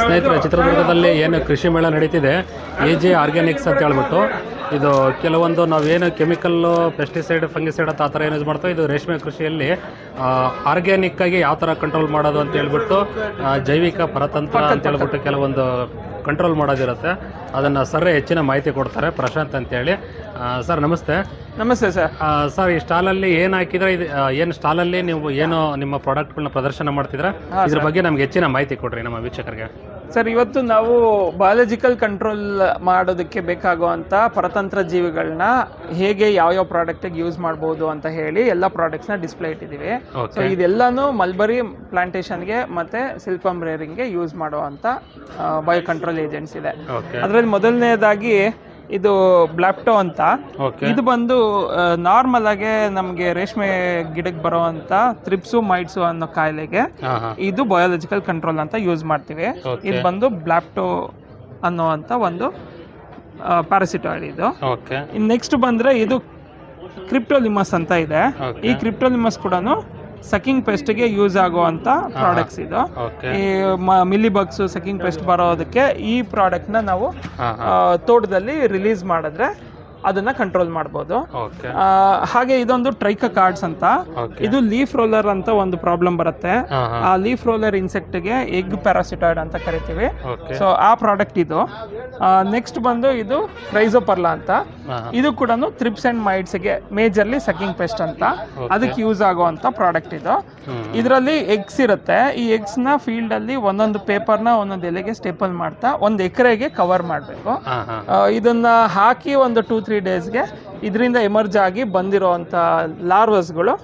ಸ್ನೇಹಿತರೆ ಚಿತ್ರದುರ್ಗದಲ್ಲಿ ಏನು ಕೃಷಿ ಮೇಳ ನಡೀತಿದೆ ಎ ಜೆ ಆರ್ಗ್ಯಾನಿಕ್ಸ್ ಅಂತ ಹೇಳ್ಬಿಟ್ಟು. ಇದು ಕೆಲವೊಂದು ನಾವೇನು ಕೆಮಿಕಲ್ಲು ಪೆಸ್ಟಿಸೈಡ್ ಫಂಗಿಸೈಡ್ ಅಂತ ಆ ಥರ ಏನು ಯೂಸ್ ಮಾಡ್ತೋ ಇದು ರೇಷ್ಮೆ ಕೃಷಿಯಲ್ಲಿ ಆರ್ಗ್ಯಾನಿಕ್ಕಾಗಿ ಯಾವ ಥರ ಕಂಟ್ರೋಲ್ ಮಾಡೋದು ಅಂತ ಹೇಳ್ಬಿಟ್ಟು ಜೈವಿಕ ಪರತಂತ್ರ ಅಂತ ಹೇಳ್ಬಿಟ್ಟು ಕೆಲವೊಂದು ಕಂಟ್ರೋಲ್ ಮಾಡೋದಿರುತ್ತೆ. ಅದನ್ನು ಸರ್ ಹೆಚ್ಚಿನ ಮಾಹಿತಿ ಕೊಡ್ತಾರೆ. ಪ್ರಶಾಂತ್ ಅಂತೇಳಿ. ಸರ್ ನಮಸ್ತೆ. ನಮಸ್ತೆ ಸರ್. ಸರ್ ಈ ಸ್ಟಾಲಲ್ಲಿ ಏನು ಹಾಕಿದ್ರೆ ಇದು ಏನು ಸ್ಟಾಲಲ್ಲಿ ನೀವು ಏನು ನಿಮ್ಮ ಪ್ರಾಡಕ್ಟ್ಗಳನ್ನ ಪ್ರದರ್ಶನ ಮಾಡ್ತಿದ್ರೆ ಇದ್ರ ಬಗ್ಗೆ ನಮ್ಗೆ ಹೆಚ್ಚಿನ ಮಾಹಿತಿ ಕೊಡ್ರಿ ನಮ್ಮ ವೀಕ್ಷಕರಿಗೆ. ಸರ್ ಇವತ್ತು ನಾವು ಬಯಾಲಜಿಕಲ್ ಕಂಟ್ರೋಲ್ ಮಾಡೋದಕ್ಕೆ ಬೇಕಾಗುವಂಥ ಪರತಂತ್ರ ಜೀವಿಗಳನ್ನ ಹೇಗೆ ಯಾವ್ಯಾವ ಪ್ರಾಡಕ್ಟಿಗೆ ಯೂಸ್ ಮಾಡ್ಬೋದು ಅಂತ ಹೇಳಿ ಎಲ್ಲ ಪ್ರಾಡಕ್ಟ್ಸ್ನ ಡಿಸ್ಪ್ಲೇ ಇಟ್ಟಿದ್ದೀವಿ. ಸೊ ಇದೆಲ್ಲಾನು ಮಲ್ಬರಿ ಪ್ಲಾಂಟೇಶನ್ಗೆ ಮತ್ತೆ ಸಿಲ್ಪಮ್ ರೇರಿಂಗ್ಗೆ ಯೂಸ್ ಮಾಡುವಂಥ ಬಯೋ ಕಂಟ್ರೋಲ್ ಏಜೆಂಟ್ಸ್ ಇದೆ. ಅದರಲ್ಲಿ ಮೊದಲನೇದಾಗಿ ಇದು ಬ್ಲಾಪ್ಟೋ ಅಂತ. ಇದು ಬಂದು ನಾರ್ಮಲ್ ಆಗಿ ನಮಗೆ ರೇಷ್ಮೆ ಗಿಡಕ್ಕೆ ಬರುವಂತ ತ್ರಿಪ್ಸು ಮೈಟ್ಸು ಅನ್ನೋ ಕಾಯಿಲೆಗೆ ಇದು ಬಯೋಲಾಜಿಕಲ್ ಕಂಟ್ರೋಲ್ ಅಂತ ಯೂಸ್ ಮಾಡ್ತೀವಿ. ಇದು ಬಂದು ಬ್ಲಾಪ್ಟೋ ಅನ್ನೋವಂಥ ಒಂದು ಪ್ಯಾರಾಸಿಟಾಯ್ಡ್ ಇದು. ನೆಕ್ಸ್ಟ್ ಬಂದ್ರೆ ಇದು ಕ್ರಿಪ್ಟೋಲಿಮಸ್ ಅಂತ ಇದೆ. ಈ ಕ್ರಿಪ್ಟೋಲಿಮಸ್ ಕೂಡ ಸಕಿಂಗ್ ಪೆಸ್ಟ್ಗೆ ಯೂಸ್ ಆಗುವಂತ ಪ್ರಾಡಕ್ಟ್ಸ್ ಇದು. ಈ ಮಿಲ್ಲಿ ಬಗ್ಸ್ ಸಕಿಂಗ್ ಪೆಸ್ಟ್ ಬರೋದಕ್ಕೆ ಈ ಪ್ರಾಡಕ್ಟ್ನ ನಾವು ತೋಟದಲ್ಲಿ ರಿಲೀಸ್ ಮಾಡಿದ್ರೆ ಅದನ್ನ ಕಂಟ್ರೋಲ್ ಮಾಡಬಹುದು ಹಾಗೆ ಇದೊಂದು ಟ್ರೈಕ ಕಾರ್ಡ್ಸ್ ಅಂತ. ಇದು ಲೀಫ್ ರೋಲರ್ ಅಂತ ಒಂದು ಪ್ರಾಬ್ಲಮ್ ಬರುತ್ತೆ. ಆ ಲೀಫ್ ರೋಲರ್ ಇನ್ಸೆಕ್ಟ್ಗೆ ಎಗ್ ಪ್ಯಾರಾಸಿಟಾಯ್ಡ್ ಅಂತ ಕರಿತೀವಿ. ಸೊ ಆ ಪ್ರಾಡಕ್ಟ್ ಇದು. ನೆಕ್ಸ್ಟ್ ಬಂದು ಇದು ಕ್ರೈಸೋಪರ್ಲಾ ಅಂತ. ಇದು ಕೂಡ ಥ್ರಿಪ್ಸ್ ಅಂಡ್ ಮೈಡ್ಸ್ಗೆ ಮೇಜರ್ಲಿ ಸಕಿಂಗ್ ಪೆಸ್ಟ್ ಅಂತ. ಅದಕ್ಕೆ ಯೂಸ್ ಆಗುವಂತ ಪ್ರಾಡಕ್ಟ್ ಇದು. ಇದರಲ್ಲಿ ಎಗ್ಸ್ ಇರುತ್ತೆ. ಈ ಎಗ್ಸ್ನ ಫೀಲ್ಡ್ ಅಲ್ಲಿ ಒಂದೊಂದು ಪೇಪರ್ನ ಒಂದೊಂದು ಎಲೆಗೆ ಸ್ಟೇಪಲ್ ಮಾಡ್ತಾ ಒಂದ್ ಎಕರೆಗೆ ಕವರ್ ಮಾಡಬೇಕು. ಇದನ್ನ ಹಾಕಿ ಒಂದು ಟೂ ತ್ರೀ ಡೇಸ್ಗೆ ಇದರಿಂದ ಎಮರ್ಜ್ ಆಗಿ ಬಂದಿರೋವಂಥ ಲಾರ್ವಸ್ಗಳು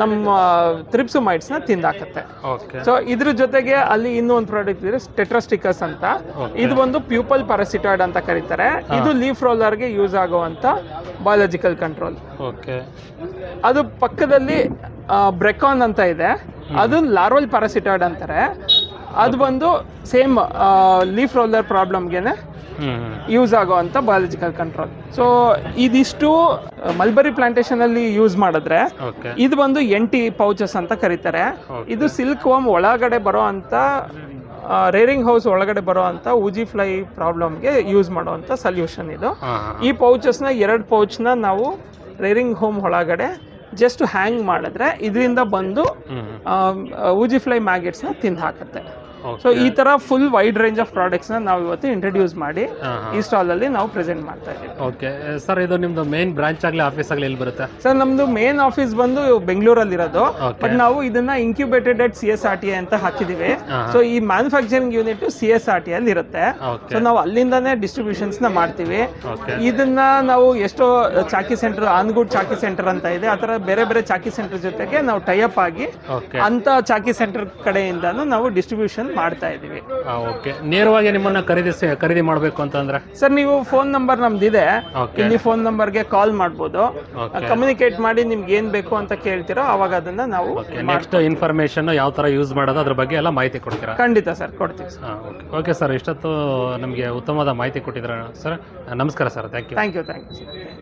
ನಮ್ಮ ತ್ರಿಪ್ಸು ಮೈಟ್ಸ್ನ ತಿಂದಾಕತ್ತೆ. ಸೊ ಇದ್ರ ಜೊತೆಗೆ ಅಲ್ಲಿ ಇನ್ನೂ ಒಂದು ಪ್ರಾಡಕ್ಟ್ ಇದೆ ಟೆಟ್ರಾಸ್ಟಿಕಸ್ ಅಂತ. ಇದು ಒಂದು ಪ್ಯೂಪಲ್ ಪ್ಯಾರಾಸಿಟಾಯ್ಡ್ ಅಂತ ಕರೀತಾರೆ. ಇದು ಲೀಫ್ ರೋಲರ್ಗೆ ಯೂಸ್ ಆಗುವಂತ ಬಯಾಲಜಿಕಲ್ ಕಂಟ್ರೋಲ್ ಓಕೆ ಅದು ಪಕ್ಕದಲ್ಲಿ ಬ್ರೆಕಾನ್ ಅಂತ ಇದೆ. ಅದು ಲಾರ್ವಲ್ ಪ್ಯಾರಾಸಿಟಾಯ್ಡ್ ಅಂತಾರೆ. ಅದು ಬಂದು ಸೇಮ್ ಲೀಫ್ ರೋಲರ್ ಪ್ರಾಬ್ಲಮ್ಗೆನೆ ಯೂಸ್ ಆಗುವಂಥ ಬಯಾಲಜಿಕಲ್ ಕಂಟ್ರೋಲ್ ಸೊ ಇದಿಷ್ಟು ಮಲ್ಬರಿ ಪ್ಲಾಂಟೇಶನ್ ಅಲ್ಲಿ ಯೂಸ್ ಮಾಡಿದ್ರೆ ಇದು ಬಂದು ಎಂಟಿ ಪೌಚಸ್ ಅಂತ ಕರೀತಾರೆ. ಇದು ಸಿಲ್ಕ್ ವಾಮ್ ಒಳಗಡೆ ಬರೋ ಅಂತ ರೇರಿಂಗ್ ಹೌಸ್ ಒಳಗಡೆ ಬರೋ ಅಂತ ಉಜಿ ಫ್ಲೈ ಪ್ರಾಬ್ಲಮ್ಗೆ ಯೂಸ್ ಮಾಡುವಂಥ ಸೊಲ್ಯೂಷನ್ ಇದು. ಈ ಪೌಚಸ್ನ ಎರಡು ಪೌಚ್ನ ನಾವು ರೇರಿಂಗ್ ಹೋಮ್ ಒಳಗಡೆ ಜಸ್ಟ್ ಹ್ಯಾಂಗ್ ಮಾಡಿದ್ರೆ ಇದರಿಂದ ಬಂದು ಊಜಿ ಉಜಿ ಫ್ಲೈ ಮ್ಯಾಗೆಟ್ಸ್ನ ತಿಂದು ಹಾಕುತ್ತೆ. ಸೊ ಈ ತರ ಫುಲ್ ವೈಡ್ ರೇಂಜ್ ಆಫ್ ಪ್ರಾಡಕ್ಟ್ಸ್ನ ನಾವು ಇವತ್ತು ಇಂಟ್ರೊಡ್ಯೂಸ್ ಮಾಡಿ ಈ ಸ್ಟಾಲ್ ಅಲ್ಲಿ ನಾವು ಪ್ರೆಸೆಂಟ್ ಮಾಡ್ತಾ ಇದ್ದೀವಿ. ಓಕೆ ಸರ್ ಇದು ನಿಮ್ದು ಮೇನ್ ಬ್ರಾಂಚ್ ಆಗಲಿ ಆಫೀಸ್ ಆಗಲಿ ಎಲ್ಲಿ ಬರುತ್ತೆ? ಸರ್ ನಮ್ದು ಮೇನ್ ಆಫೀಸ್ ಬಂದು ಬೆಂಗಳೂರಲ್ಲಿ ಇರೋದು ಬಟ್ ನಾವು ಇದನ್ನ incubated at C S R T ಅಂತ ಹಾಕಿದೀವಿ. ಸೊ ಈ manufacturing unit C S R T ಅಲ್ಲಿ ಇರುತ್ತೆ. ಸೊ ನಾವು ಅಲ್ಲಿಂದಾನೇ ಡಿಸ್ಟ್ರಿಬ್ಯೂಷನ್ಸ್ನ ಮಾಡ್ತೀವಿ. ಇದನ್ನ ನಾವು ಎಷ್ಟೋ ಚಾಕಿ ಸೆಂಟರ್ ಆನ್ಗುಡ್ ಚಾಕಿ ಸೆಂಟರ್ ಅಂತ ಇದೆ. ಆ ಥರ ಬೇರೆ ಬೇರೆ ಚಾಕಿ ಸೆಂಟರ್ ಜೊತೆಗೆ ನಾವು ಟೈಅಪ್ ಆಗಿ ಅಂತ ಚಾಕಿ ಸೆಂಟರ್ ಕಡೆಯಿಂದ ನಾವು ಡಿಸ್ಟ್ರಿಬ್ಯೂಷನ್ ಮಾಡ್ತಾ ಇದ್ದೀವಿ. ಓಕೆ. ನೇರವಾಗಿ ನಿಮ್ಮನ್ನ ಖರೀದಿಸಿ ಖರೀದಿ ಮಾಡಬೇಕು ಅಂತಂದ್ರೆ? ಸರ್ ನೀವು ಫೋನ್ ನಂಬರ್ ನಮ್ದಿದೆ. ಇಲ್ಲಿ ಫೋನ್ ನಂಬರ್ಗೆ ಕಾಲ್ ಮಾಡ್ಬೋದು. ಕಮ್ಯುನಿಕೇಟ್ ಮಾಡಿ ನಿಮ್ಗೆ ಏನ್ ಬೇಕು ಅಂತ ಕೇಳ್ತೀರೋ ಅವಾಗ ಅದನ್ನ ನಾವು ನೆಕ್ಸ್ಟ್ ಇನ್ಫಾರ್ಮೇಶನ್ ಯಾವ ತರ ಯೂಸ್ ಮಾಡೋದು ಅದ್ರ ಬಗ್ಗೆ ಎಲ್ಲ ಮಾಹಿತಿ ಕೊಡ್ತೀರಾ? ಖಂಡಿತ ಸರ್ ಕೊಡ್ತೀವಿ ಓಕೆ. ಓಕೆ ಸರ್ ಇಷ್ಟೊತ್ತು ನಮಗೆ ಉತ್ತಮವಾದ ಮಾಹಿತಿ ಕೊಟ್ಟಿದ್ರ ಸರ್. ನಮಸ್ಕಾರ sir thank you. Thank you thank you sir